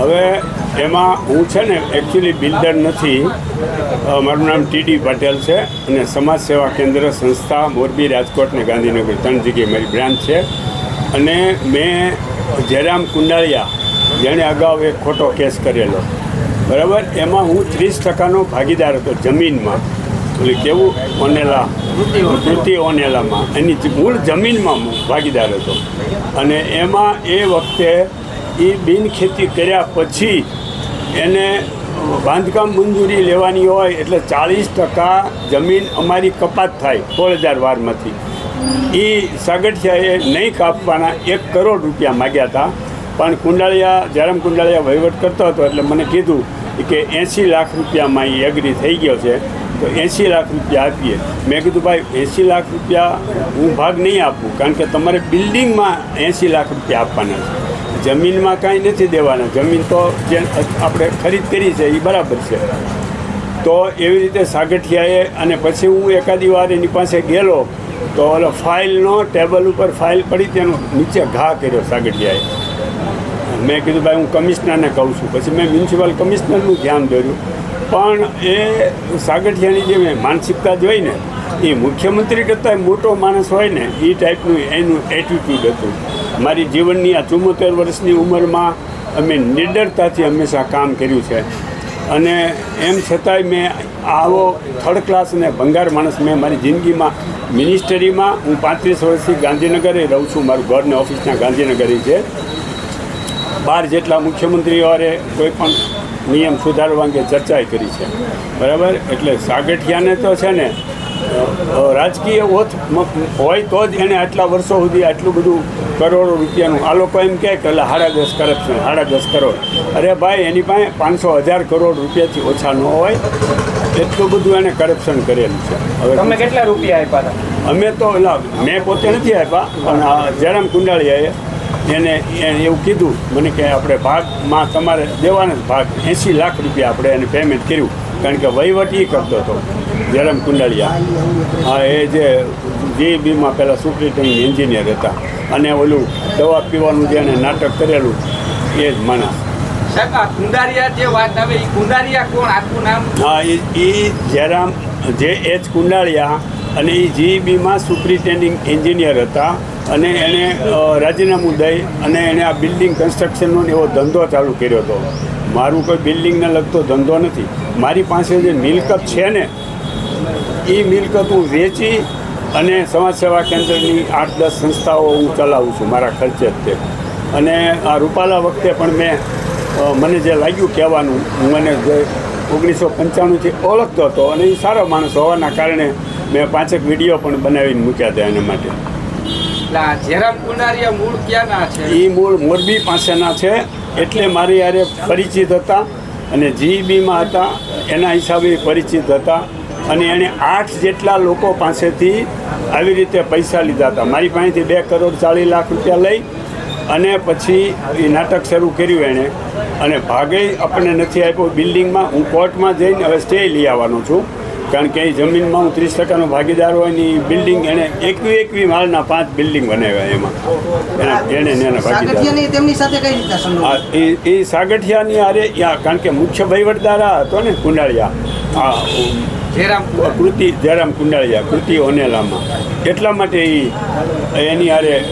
હવે એમાં હું છે ને એકચ્યુઅલી બિલ્ડર નથી. મારું નામ ટીડી પટેલ છે અને સમાજ સેવા કેન્દ્ર સંસ્થા મોરબી રાજકોટ ને ગાંધીનગર. ત્રણ જગ્યાએ મારી બ્રાન્ચ છે. અને મેં જયરામ કુંડાળિયા, જેણે અગાઉ એક ખોટો કેસ કરેલો. બરાબર? એમાં હું ત્રીસ ટકાનો ભાગીદાર હતો જમીનમાં. એટલે કેવું? ઓનેલા. કૃતિ ઓનેલામાં. એની મૂળ જમીનમાં ભાગીદાર હતો. અને એમાં એ વખતે એ બિનખેતી કર્યા પછી એને બાંધકામ મંજૂરી લેવાની હોય એટલે ચાળીસ ટકા જમીન અમારી કપાત થાય સોળ હજાર વારમાંથી. એ સાગઠિયાએ નહીં કાપવાના એક કરોડ રૂપિયા માગ્યા હતા. પણ કુંડાળિયા, જયરામ કુંડાળિયા વહીવટ કરતો હતો એટલે મને કીધું કે એંસી લાખ રૂપિયામાં એ એગ્રી થઈ ગયો છે, તો એંસી લાખ રૂપિયા આપીએ. મેં કીધું, ભાઈ એંસી લાખ રૂપિયા હું ભાગ નહીં આપું, કારણ કે તમારે બિલ્ડિંગમાં એંસી લાખ રૂપિયા આપવાના છે. જમીનમાં કાંઈ નથી દેવાના. જમીન તો જે આપણે ખરીદ કરી છે, એ બરાબર છે. તો એવી રીતે સાગઠિયાએ અને પછી હું એકાદી વાર એની પાસે ગયેલો, તો ઓલો ફાઇલનો ટેબલ ઉપર ફાઇલ પડી તેનો નીચે ઘા કર્યો સાગઠિયાએ. મેં કીધું, ભાઈ, હું કમિશનરને કહું છું. પછી મેં મ્યુનિસિપલ કમિશનરનું ધ્યાન દોર્યું. પણ એ સાગઠિયાની જે મેં માનસિકતા જોઈને, એ મુખ્યમંત્રી કરતાં મોટો માણસ હોય ને, એ ટાઈપનું એનું એટીટ્યૂડ હતું. મારી જીવનની આ ચુમ્મોતેર વર્ષની ઉંમરમાં અમે નિડરતાથી હંમેશા કામ કર્યું છે. અને એમ છતાંય મેં આવો થર્ડ ક્લાસ અને ભંગાર માણસ મેં મારી જિંદગીમાં મિનિસ્ટરીમાં હું પાંત્રીસ વર્ષથી ગાંધીનગરે રહું છું. મારું ઘરને ઓફિસના ગાંધીનગરે છે. બાર જેટલા મુખ્યમંત્રીઓએ કોઈ પણ નિયમ સુધારવા અંગે ચર્ચા કરી છે. બરાબર? એટલે સાગઠિયાને તો છે ને રાજકીય ઓથ હોય તો જ એને આટલા વર્ષો સુધી આટલું બધું કરોડો રૂપિયાનું આ લોકો એમ કહે કે એટલે સાડા દસ કરપ્શન સાડા દસ કરોડ. અરે ભાઈ એની પાસે પાંચસો હજાર કરોડ રૂપિયાથી ઓછા ન હોય. એટલું બધું એને કરપ્શન કરેલું છે. હવે તમે કેટલા રૂપિયા આપ્યા હતા? અમે તો એટલે મેં પોતે નથી આપ્યા પણ જયરામ કુંડાળીયાએ એને એવું કીધું મને કે આપણે ભાગમાં તમારે દેવાના જ ભાગ એંસી લાખ રૂપિયા આપણે એને પેમેન્ટ કર્યું. કારણ કે વહીવટ એ કરતો હતો. જયરામ કુંડાળિયા. હા એ જે જીબીમાં પહેલાં સુપ્રિન્ટેન્ડિંગ એન્જિનિયર હતા. અને ઓલું દવા પીવાનું જે એને નાટક કરેલું એ જ માણસ. કુંડારિયા જે વાત આવે એ કુંડારિયા કોણ? આખું નામ? હા એ એ જયરામ જે એચ કુંડાળિયા અને એ જીઈબીમાં સુપ્રિન્ટેન્ડિંગ એન્જિનિયર હતા. અને એણે રાજીનામું દઈ અને એણે આ બિલ્ડિંગ કન્સ્ટ્રક્શનનો એવો ધંધો ચાલુ કર્યો હતો. મારું કોઈ બિલ્ડિંગને લગતો ધંધો નથી. મારી પાસે જે મિલકત છે ને એ મિલકત હું વેચી અને સમાજ સેવા કેન્દ્રની આઠ દસ સંસ્થાઓ હું ચલાવું છું મારા ખર્ચે તે. અને આ રૂપાલા વખતે પણ મેં મને જે લાગ્યું કહેવાનું હું મને જે ઓગણીસો પંચાણુંથી ઓળખતો હતો અને એ સારો માણસ હોવાના કારણે મેં પાંચેક વીડિયો પણ બનાવીને મૂક્યા હતા એના માટે. એ મૂળ મોરબી પાસેના છે એટલે મારી યારે પરિચિત હતા અને જીઈબીમાં હતા એના હિસાબે પરિચિત હતા. અને એણે આઠ જેટલા લોકો પાસેથી આવી રીતે પૈસા લીધા હતા. મારી પાસેથી બે કરોડ ચાલીસ લાખ રૂપિયા લઈ અને પછી એ નાટક શરૂ કર્યું એણે. અને ભાગે આપણને નથી આપ્યો. બિલ્ડિંગમાં હું કોર્ટમાં જઈને હવે સ્ટે લઈ આવવાનો છું. કારણ કે એ જમીનમાં હું ત્રીસ ટકાનો ભાગીદાર હોય ને એ બિલ્ડિંગ એણે એકવી એકવી માળના પાંચ બિલ્ડિંગ બનાવ્યા એમાં. એના એના ભાગીદાર. એ એ સાગઠિયાની આરે યા કારણ કે મુખ્ય વહીવટદાર હતો ને કુંડાળિયા. હા કૃતિ, જયરામ કુંડાળિયા, કૃતિ ઓનેલામાં. એટલા માટે એ એની હારે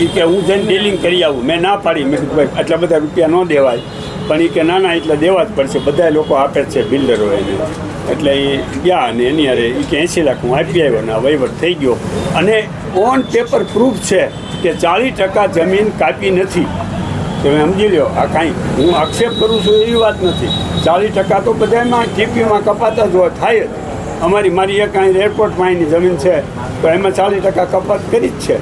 એ કે હું જઈને ડીલિંગ કરી આવું. મેં ના પાડી. મેં કીધું, ભાઈ, આટલા બધા રૂપિયા ન દેવાય. પણ એ કે, ના ના, એટલે દેવા જ પડશે. બધા લોકો આપે છે બિલ્ડરો એને. એટલે એ ગયા અને એની હારે એ કે એંસી લાખ હું આપી આવ્યો ને વહીવટ થઈ ગયો. અને ઓન પેપર પ્રૂફ છે કે ચાલીસ ટકા જમીન કાપી નથી. તમે સમજી લો આ કાંઈ હું આક્ષેપ કરું છું એવી વાત નથી. ચાલીસ ટકા તો બધામાં જીપીમાં કપાતા જ હોય, થાય જ. અમારી, મારી એક અહીં એરપોર્ટમાં અહીંની જમીન છે, તો એમાં ચાલીસ ટકા કપાત કરી જ છે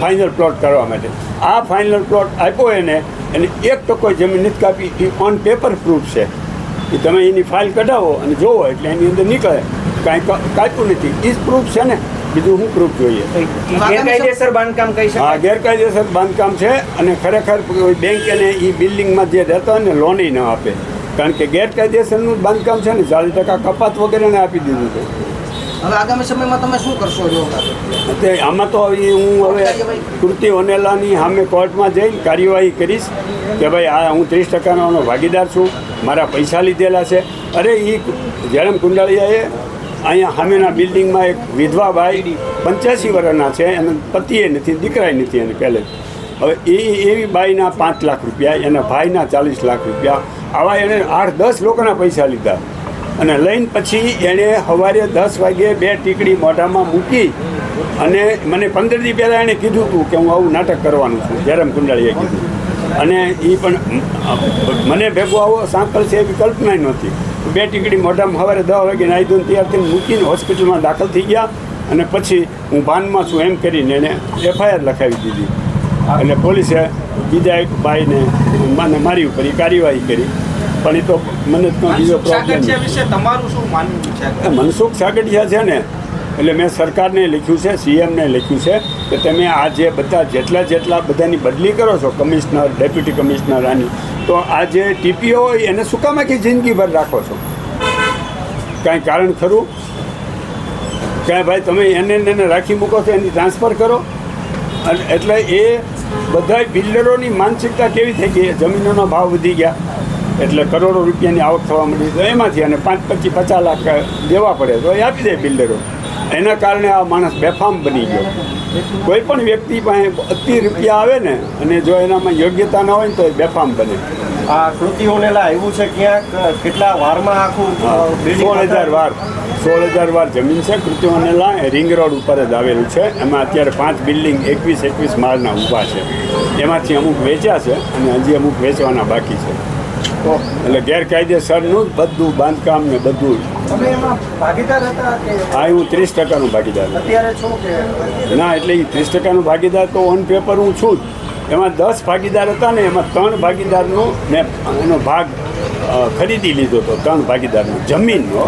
ફાઇનલ પ્લોટ કરવા માટે. આ ફાઇનલ પ્લોટ આપ્યો એને એને એક ટકો જમીન નથી કાપી, એ ઓન પેપર પ્રૂફ છે. એ તમે એની ફાઇલ કઢાવો અને જોવો, એટલે એની અંદર નીકળે. કાંઈ કાપ્યું નથી. એ જ પ્રૂફ છે ને. બીજું શું પ્રૂફ જોઈએ. ગેરકાયદેસર બાંધકામ કહી હા ગેરકાયદેસર બાંધકામ છે અને ખરેખર બેંક એને એ બિલ્ડિંગમાં જે રહેતા હોય ને લોન ન આપે. કારણ કે ગેરકાયદેસરનું જ બાંધકામ છે ને ચાલીસ ટકા કપાત વગેરેને આપી દીધું છે. હવે આગામી સમયમાં તમે શું કરશો જો? તે આમાં તો હવે હું હવે કૃતિ ઓનેલાની સામે કોર્ટમાં જઈને કાર્યવાહી કરીશ કે ભાઈ આ હું ત્રીસ ટકાનો ભાગીદાર છું મારા પૈસા લીધેલા છે. અરે એ જયરામ કુંડાળિયાએ અહીંયા સામેના બિલ્ડિંગમાં એક વિધવા બાઈ પંચ્યાસી વર્ષના છે એને પતિએ નથી, દીકરાએ નથી એને પહેલે. હવે એ એવી બાઈના પાંચ લાખ રૂપિયા, એના ભાઈના ચાલીસ લાખ રૂપિયા, આવા એણે આઠ, દસ લોકોના પૈસા લીધા. અને લઈને પછી એણે સવારે દસ વાગ્યે બે ટીકડી મોઢામાં મૂકી અને મને પંદર દી પહેલાં એણે કીધું હતું કે હું આવું નાટક કરવાનું છું. જયરામ કુંડાળીએ કીધું. અને એ પણ મને ભેગો આવો સાંકળ છે એવી કલ્પના નહોતી. બે ટીકડી મોઢામાં સવારે દસ વાગે નાહી ધોઈને તૈયાર થઈને મૂકીને હોસ્પિટલમાં દાખલ થઈ ગયા અને પછી હું ભાનમાં છું એમ કરીને એને એફઆઈઆર લખાવી દીધી. એટલે પોલીસે બીજા એક ભાઈને મને મારી ઉપર એ કાર્યવાહી કરી. પણ એ તો મને બીજો પ્રોબ્લેમ સાગઠિયા તમારું શું માનવું છે? મનસુખ સાગઠિયા છે ને એટલે મેં સરકારને લખ્યું છે, સીએમને લખ્યું છે કે તમે આ જે બધા જેટલા જેટલા બધાની બદલી કરો છો, કમિશનર, ડેપ્યુટી કમિશનર આની, તો આ જે ટીપીઓ હોય એને શું જિંદગીભર રાખો છો? કાંઈ કારણ ખરું? કાંઈ ભાઈ તમે એને એને રાખી મૂકો છો, એની ટ્રાન્સફર કરો? અને એટલે એ બધા બિલ્ડરોની માનસિકતા કેવી થઈ ગઈ? જમીનોનો ભાવ વધી ગયા. એટલે કરોડો રૂપિયાની આવક થવા મળી તો એમાંથી અને પાંચ, પચીસ, પચાસ લાખ દેવા પડે. તો એ આપી દે બિલ્ડરો. એના કારણે આ માણસ બેફામ બની ગયો. કોઈ પણ વ્યક્તિ પાસે અતિ રૂપિયા આવે ને અને જો એનામાં યોગ્યતા ન હોય ને તો એ બેફામ બને. આ કૃતિઓને આવ્યું છે ક્યાંક? કેટલા વારમાં આખું સોળ હજાર વાર. સોળ હજાર વાર જમીન છે. કૃત્યોનેલા રિંગ રોડ ઉપર જ આવેલું છે. એમાં અત્યારે પાંચ બિલ્ડિંગ એકવીસ એકવીસ માળના ઊભા છે. એમાંથી અમુક વેચ્યા છે અને હજી અમુક વેચવાના બાકી છે. તો એટલે ગેરકાયદેસરનું જ બધું બાંધકામ ને બધું હા હું ત્રીસ ટકાનું ભાગીદાર ના એટલે એ ત્રીસ ટકાનું ભાગીદાર તો ઓન પેપર હું છું જ. એમાં દસ ભાગીદાર હતા ને એમાં ત્રણ ભાગીદારનો મેં એનો ભાગ ખરીદી લીધો હતો ત્રણ ભાગીદારનો જમીનનો.